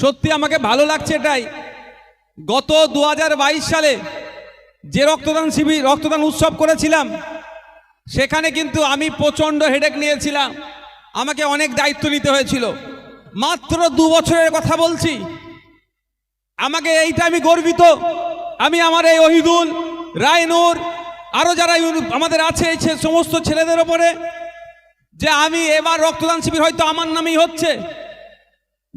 সত্যি আমাকে ভালো লাগছে এটাই। গত দু হাজার বাইশ সালে যে রক্তদান শিবির, রক্তদান উৎসব করেছিলাম, সেখানে কিন্তু আমি প্রচণ্ড হেডেক নিয়েছিলাম। আমাকে অনেক দায়িত্ব নিতে হয়েছিল। মাত্র দু বছরের কথা বলছি। আমাকে এইটা আমি গর্বিত। আমি আমার এই অহিদুল, রায়নুর আরও যারা আমাদের আছে এই সমস্ত ছেলেদের ওপরে, যে আমি এবার রক্তদান শিবির হয়তো আমার নামেই হচ্ছে।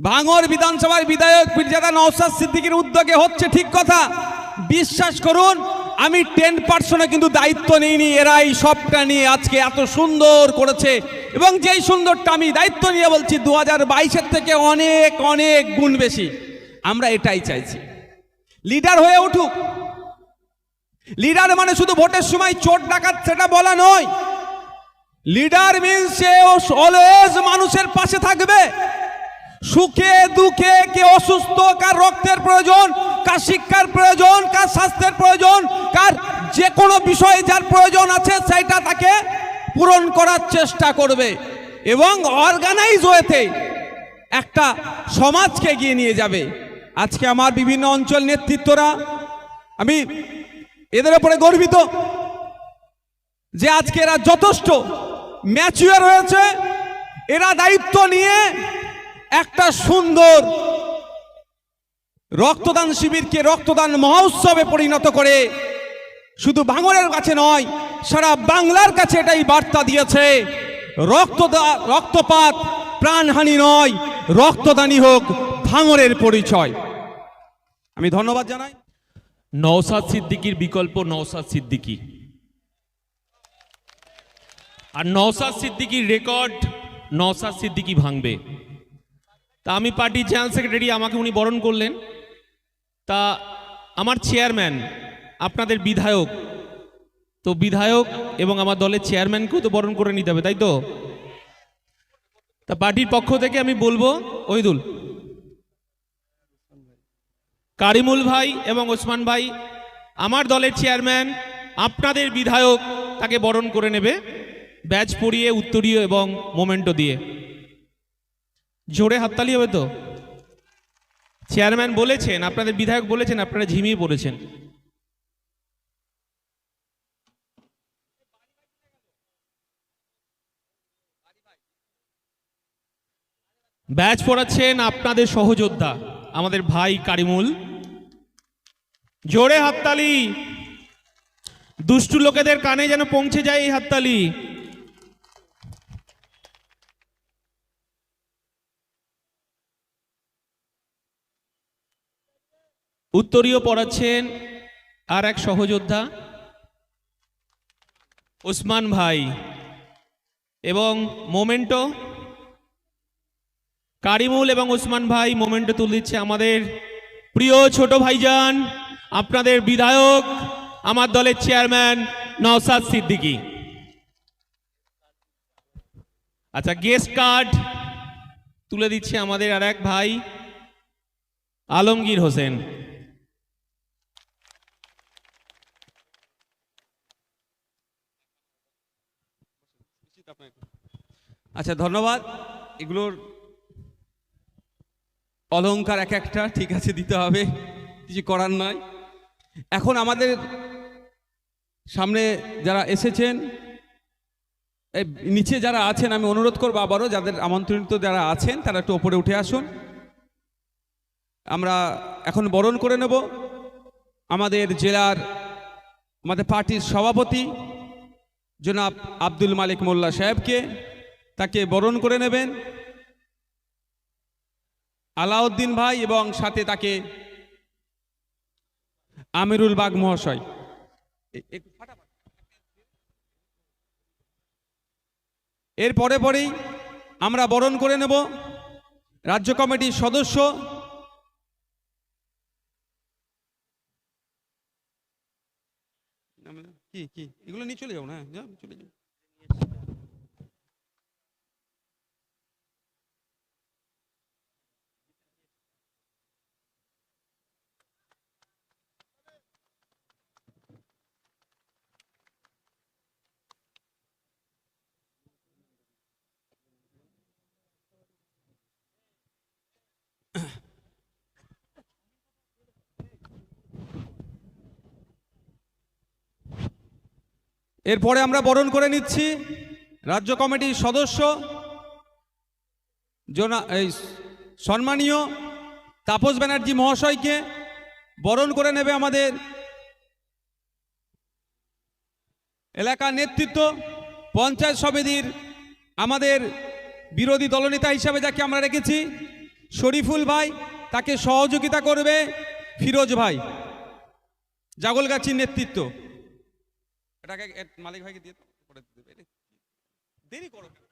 ভাঙর বিধানসভার বিধায়ক পীরজাদা নওসাদ সিদ্দিকের উদ্যোগে হচ্ছে ঠিক কথা। বিশ্বাস করুন, আমি টেন পার্সেন্টে কিন্তু দায়িত্ব নিইনি, এরাই সবটা নিয়ে আজকে এত সুন্দর করেছে। এবং যেই সুন্দরটা আমি দায়িত্ব নিয়ে বলছি দু হাজার বাইশের থেকে অনেক অনেক গুণ বেশি। আমরা এটাই চাইছি। লিডার হয়ে উঠুক। লিডার মানে শুধু ভোটের সময় চোট ডাকাত, সেটা বলা নয়। লিডার মিনস সে অলওয়েজ মানুষের পাশে থাকবে। সুখে, দুঃখে, কে অসুস্থ, কার রক্তের প্রয়োজন, কার শিক্ষার প্রয়োজন, কার স্বাস্থ্যের প্রয়োজন, কার যে কোনো বিষয়ে যার প্রয়োজন আছে সেটা তাকে পূরণ করার চেষ্টা করবে এবং অর্গানাইজ হয়েতে একটা সমাজকে এগিয়ে নিয়ে যাবে। আজকে আমার বিভিন্ন অঞ্চল নেতৃত্বরা, আমি এদের উপরে গর্বিত যে আজকে এরা যথেষ্ট ম্যাচিওর হয়েছে, এরা দায়িত্ব নিয়ে একটা সুন্দর রক্তদান শিবিরকে রক্তদান মহোৎসবে পরিণত করে শুধু ভাঙরের কাছে নয়, সারা বাংলার কাছে এটাই বার্তা দিয়েছে। রক্তদা রক্তপাত প্রাণহানি নয়, রক্তদানই হোক ভাঙরের পরিচয়। আমি ধন্যবাদ জানাই। নওসাদ সিদ্দিকির বিকল্প নওসাদ সিদ্দিকি। আর নওসাদ সিদ্দিকির রেকর্ড নওসাদ সিদ্দিকি ভাঙবে। তা আমি পার্টির জেনারেল সেক্রেটারি, আমাকে উনি বরণ করলেন। তা আমার চেয়ারম্যান, আপনাদের বিধায়ক, তো বিধায়ক এবং আমার দলের চেয়ারম্যানকেও তো বরণ করে নিতে হবে, তাই তো? তা পার্টির পক্ষ থেকে আমি বলব, ওইদুল, কারিমুল ভাই এবং ওসমান ভাই, আমার দলের চেয়ারম্যান, আপনাদের বিধায়ক তাকে বরণ করে নেবে ব্যাচ পরিয়ে, উত্তরীয় এবং মোমেন্টো দিয়ে। জোরে হাততালি হবে তো? চেয়ারম্যান বলেছেন, আপনাদের বিধায়ক বলেছেন, আপনারা ঝিমিয়ে পড়েছেন। ব্যাচ পড়াচ্ছেন আপনাদের সহযোদ্ধা, আমাদের ভাই কারিমুল। জোরে হাততালি। দুষ্টু লোকেদের কানে যেন পৌঁছে যায় এই হাততালি। উত্তরীয় পড়াচ্ছেন আর এক সহযোদ্ধা, ওসমান ভাই। এবং মোমেন্টো, কারিমুল এবং ওসমান ভাই মোমেন্টো তুলে দিচ্ছে আমাদের প্রিয় ছোট ভাইজান, আপনাদের বিধায়ক, আমার দলের চেয়ারম্যান নওসাদ সিদ্দিকী। আচ্ছা গেস্ট কার্ড তুলে দিচ্ছে আমাদের আর এক ভাই, আলমগীর হোসেন। আচ্ছা ধন্যবাদ। এগুলোর অলংকার এক একটা, ঠিক আছে, দিতে হবে। কিছু করার নয় এখন আমাদের সামনে যারা এসেছেন নিচে যারা আছেন, আমি অনুরোধ করব আবারও, যাদের আমন্ত্রিত যারা আছেন, তারা একটু ওপরে উঠে আসুন। আমরা এখন বরণ করে নেব। আমাদের জেলার, আমাদের পার্টির সভাপতি জনাব আব্দুল মালিক মোল্লা সাহেবকে তাকে বরণ করে নেবেন আলাউদ্দিন ভাই এবং সাথে তাকে আমিরুল বাগ মহাশয়। এর পরে পরেই আমরা বরণ করে নেব রাজ্য কমিটির সদস্য কি কি এগুলো নিয়ে চলে যাও না যা চলে যাও এরপরে আমরা বরণ করে নিচ্ছি রাজ্য কমিটির সদস্য, জোনা, এই সম্মানীয় তাপস ব্যানার্জি মহাশয়কে বরণ করে নেবে আমাদের এলাকার নেতৃত্ব, পঞ্চায়েত সমিতির আমাদের বিরোধী দলনেতা হিসাবে যাকে আমরা রেখেছি, শরীফুল ভাই, তাকে সহযোগিতা করবে ফিরোজ ভাই, জাগলগাছির নেতৃত্ব। এটাকে মালিক ভাইকে দিয়ে দেবে। দেরি করো কেন?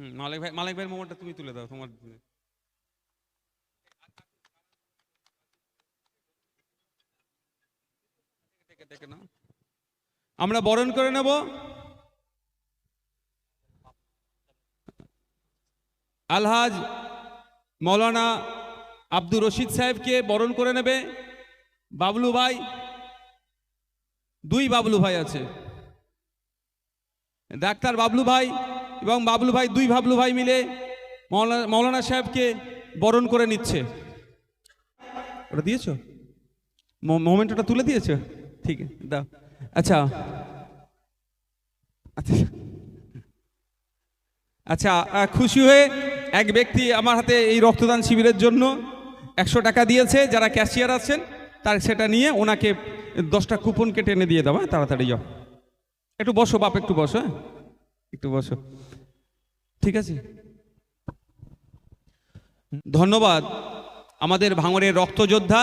হুম, মালিক ভাই মালিক ভাইয়ের মোবাইলটা তুমি তুলে দাও তোমার। আমরা বরণ করে নেব। আলহাজ মৌলানা আব্দুর রশিদ সাহেবকে বরণ করে নেবে। বাবলু ভাই দুই বাবলু ভাই আছে। ডাক্তার বাবলু ভাই এবং বাবলু ভাই, দুই বাবলু ভাই মিলে মৌলানা মৌলানা সাহেবকে বরণ করে নিচ্ছে। ওটা দিয়েছ? মোমেন্টটা তুলে দিয়েছ? ঠিক, দাও। আচ্ছা। আচ্ছা। আচ্ছা খুশি হয়ে এক ব্যক্তি আমার হাতে এই রক্তদান শিবিরের জন্য একশো টাকা দিয়েছে। যারা ক্যাশিয়ার আছেন, তার সেটা নিয়ে ওনাকে দশটা কুপন কেটে এনে দিয়ে দাও। হ্যাঁ তাড়াতাড়ি যাও। একটু বসো, বাপ, একটু বসো হ্যাঁ। একটু বসো। ঠিক আছে? ধন্যবাদ আমাদের ভাঙরের রক্তযোদ্ধা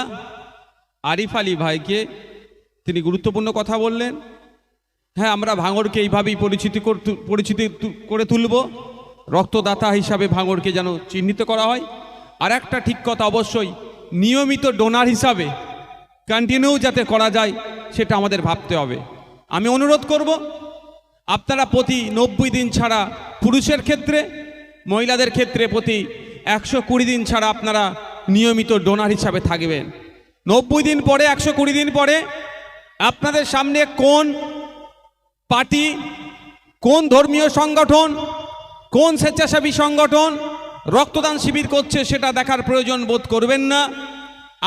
আরিফ আলী ভাইকে তিনি গুরুত্বপূর্ণ কথা বললেন। হ্যাঁ আমরা ভাঙরকে এইভাবেই পরিচিতি পরিচিতি করে তুলব। রক্তদাতা হিসাবে ভাঙরকে যেন চিহ্নিত করা হয়। আর একটা ঠিক কথা অবশ্যই, নিয়মিত ডোনার হিসাবে কন্টিনিউ যাতে করা যায়, সেটা আমাদের ভাবতে হবে। আমি অনুরোধ করব আপনারা প্রতি নব্বই দিন ছাড়া পুরুষের ক্ষেত্রে, মহিলাদের ক্ষেত্রে প্রতি একশো কুড়ি দিন ছাড়া আপনারা নিয়মিত ডোনার হিসাবে থাকবেন। নব্বই দিন পরে, একশো কুড়ি দিন পরে আপনাদের সামনে কোন পার্টি, কোন ধর্মীয় সংগঠন, কোন স্বেচ্ছাসেবী সংগঠন রক্তদান শিবির করছে সেটা দেখার প্রয়োজন বোধ করবেন না।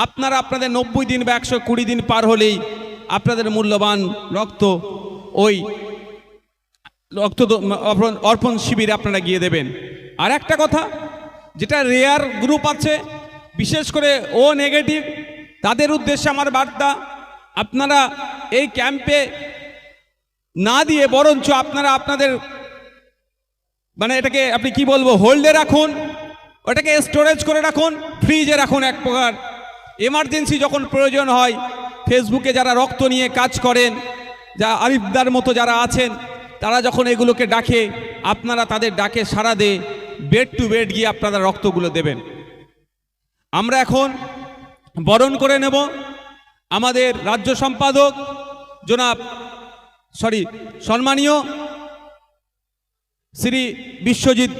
আপনারা আপনাদের নব্বই দিন বা একশো কুড়ি দিন পার হলেই আপনাদের মূল্যবান রক্ত ওই রক্ত অর্পণ শিবিরে আপনারা গিয়ে দেবেন। আর একটা কথা, যেটা রেয়ার গ্রুপ আছে, বিশেষ করে ও নেগেটিভ, তাদের উদ্দেশ্যে আমার বার্তা, আপনারা এই ক্যাম্পে না দিয়ে বরঞ্চ আপনারা আপনাদের মানে এটাকে আপনি কি বলব, হোল্ডে রাখুন, ওটাকে স্টোরেজ করে রাখুন, ফ্রিজে রাখুন এক প্রকার। এমার্জেন্সি যখন প্রয়োজন হয়, ফেসবুকে যারা রক্ত নিয়ে কাজ করেন, যা আরিফদার মতো যারা আছেন তারা যখন এগুলোকে ডাকে, আপনারা তাদের ডাকে সাড়া দিয়ে বেড টু বেড গিয়ে আপনারা রক্তগুলো দেবেন। আমরা এখন বরণ করে নেব আমাদের রাজ্য সম্পাদক, জনাব সরি সম্মানীয় শ্রী বিশ্বজিৎ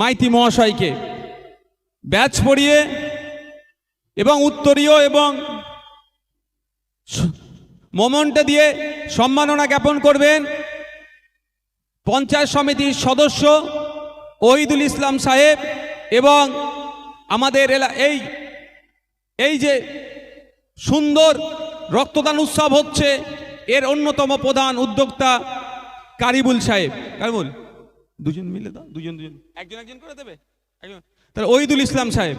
মাইতি মহাশয়কে। ব্যাচ পরিয়ে এবং উত্তরীয় এবং মোমনটা দিয়ে সম্মাননা জ্ঞাপন করবেন। পঞ্চায়েত সমিতির সদস্য ওহিদুল ইসলাম সাহেব এবং আমাদের এলা এই এই যে সুন্দর রক্তদান উৎসব হচ্ছে এর অন্যতম প্রধান উদ্যোক্তা কারিবুল সাহেব। কারিবুল দুজন মিলে দাও দুজন দুজন। একজন একজন করে দেবে? একজন। তাহলে ওহিদুল ইসলাম সাহেব।